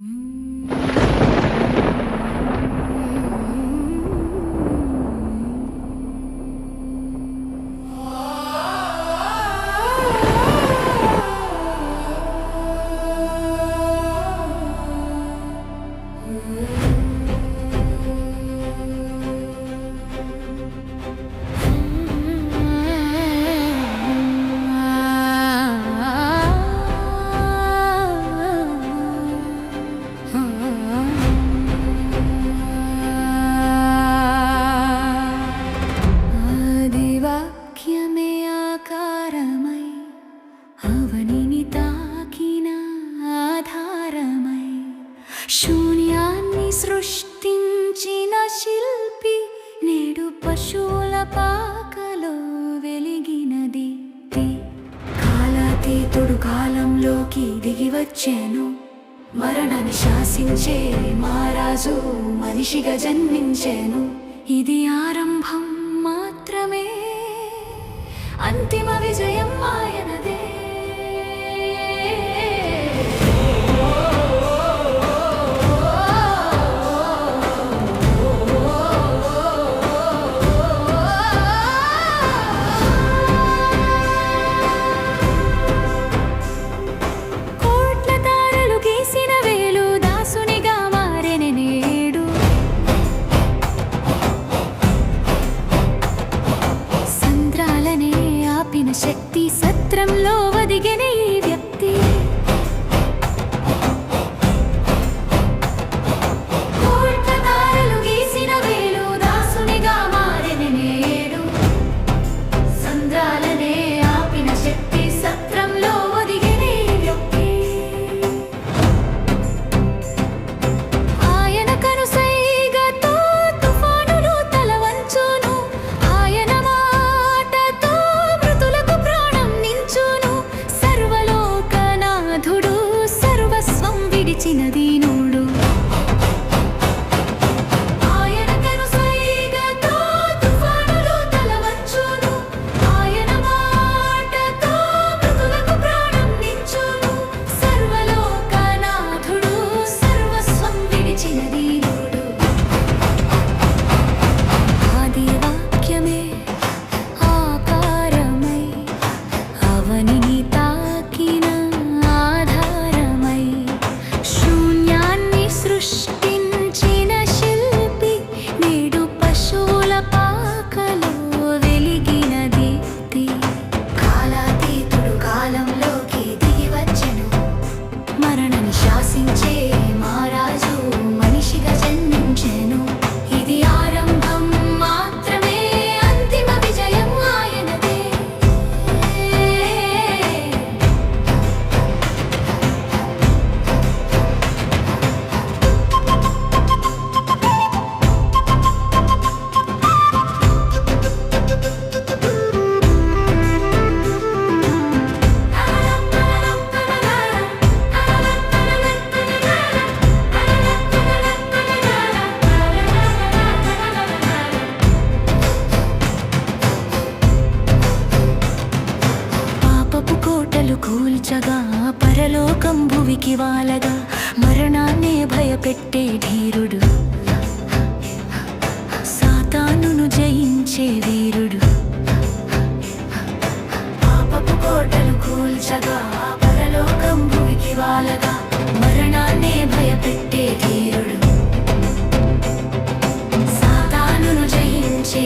Mm. వచ్చాను. మరణని శాసించే మహారాజు మనిషిగా జన్మించాను. ఇది ఆరంభం మాత్రమే. అంతే కోటలు కూల్చగా పరలోకం భువికి వాలగా మరణాన్ని భయపెట్టే ధీరుడు. సాతాను జయించే వీరుడు. పాపపు కోటలు కూల్చగా పరలోకం భువికి వాలగా మరణాన్ని భయపెట్టే ధీరుడు. సాతాను జయించే